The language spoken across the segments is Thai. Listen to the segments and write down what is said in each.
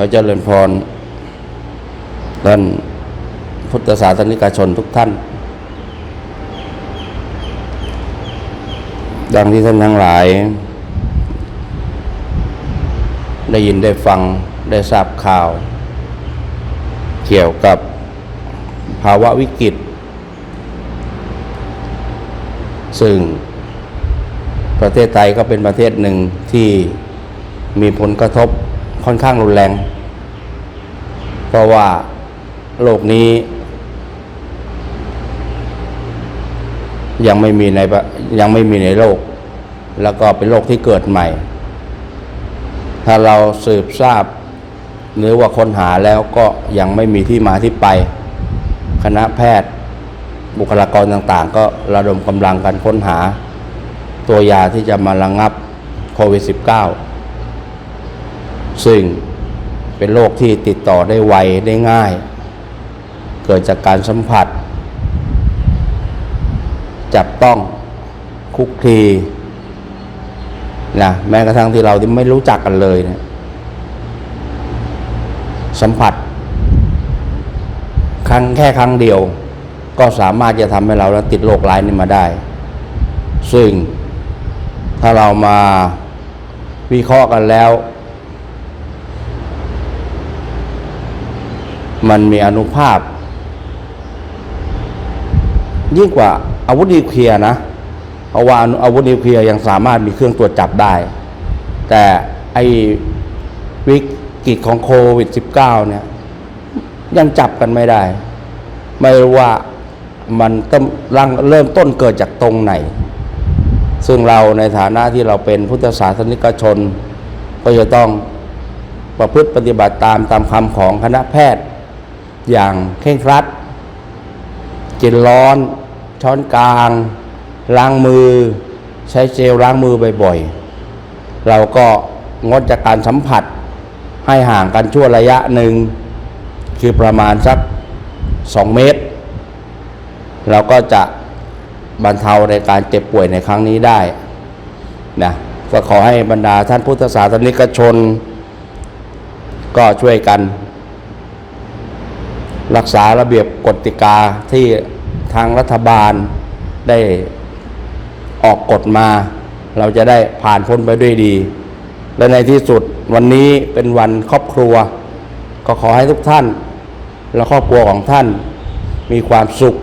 เราเจริญพรท่านพุทธศาสนิกชนทุกท่าน ดังที่ท่านทั้งหลาย ได้ยินได้ฟังได้ทราบข่าว เกี่ยวกับภาวะวิกฤต ซึ่งประเทศไทยก็เป็นประเทศหนึ่งที่มีผลกระทบ ค่อนข้างรุนแรง เพราะว่าโลกนี้ ยังไม่มีในยังไม่มีในโลก แล้วก็เป็นโลกที่เกิดใหม่ ถ้าเราสืบทราบหรือว่าค้นหาแล้วก็ยังไม่มีที่มาที่ไป คณะแพทย์บุคลากรต่างๆ ก็ระดมกำลังกันค้นหา ตัวยาที่จะมาระงงับโควิด -19 ซึ่งเป็นโรคที่ติดต่อได้ไวได้ง่าย เกิดจากการสัมผัส จับต้องคุกคีนะแม้กระทั่งที่เราที่ไม่รู้จักกันเลยนะสัมผัส ครั้งแค่ครั้งเดียว ก็สามารถจะทำให้เราติดโรคร้ายนี้มาได้ ซึ่งถ้าเรามาวิเคราะห์กันแล้ว มันมีอนุภาพ ยิ่งกว่าอาวุธนิวเคลียร์นะเพราะว่าอาวุธนิวเคลียร์ยังสามารถมีเครื่องตรวจจับได้ แต่ไอวิกฤตของโควิด -19 เนี่ย ยังจับกันไม่ได้ ไม่รู้ว่ามันต้นรังเริ่มต้นเกิดจากตรงไหน ซึ่งเราในฐานะที่เราเป็นพุทธศาสนิกชน ก็จะต้องประพฤติปฏิบัติตามตามคำของคณะแพทย์ อย่างเคร่งครัดกินร้อน ช้อนกลาง ล้างมือ ใช้เจลล้างมือบ่อยๆ เราก็งดจากการสัมผัสให้ห่างกันชั่วระยะหนึ่ง คือประมาณสัก 2 เมตร เราก็จะบรรเทาในการเจ็บป่วยในครั้งนี้ได้นะก็ขอให้บรรดาท่านพุทธศาสนิกชน ก็ช่วยกัน รักษาระเบียบกติกาที่ทางรัฐบาลได้ออกกฎมา เราจะได้ผ่านพ้นไปด้วยดี และในที่สุดวันนี้เป็นวันครอบครัว ก็ขอให้ทุกท่าน และครอบครัวของท่าน มีความสุข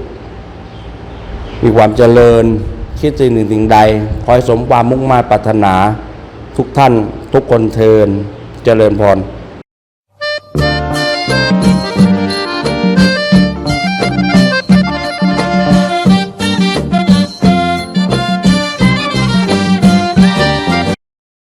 มีความเจริญ คิดสิ่งหนึ่งสิ่งใดขอให้สมความมุ่งมา่ปรารถนา ทุกท่านทุกคนเทินเจริญพร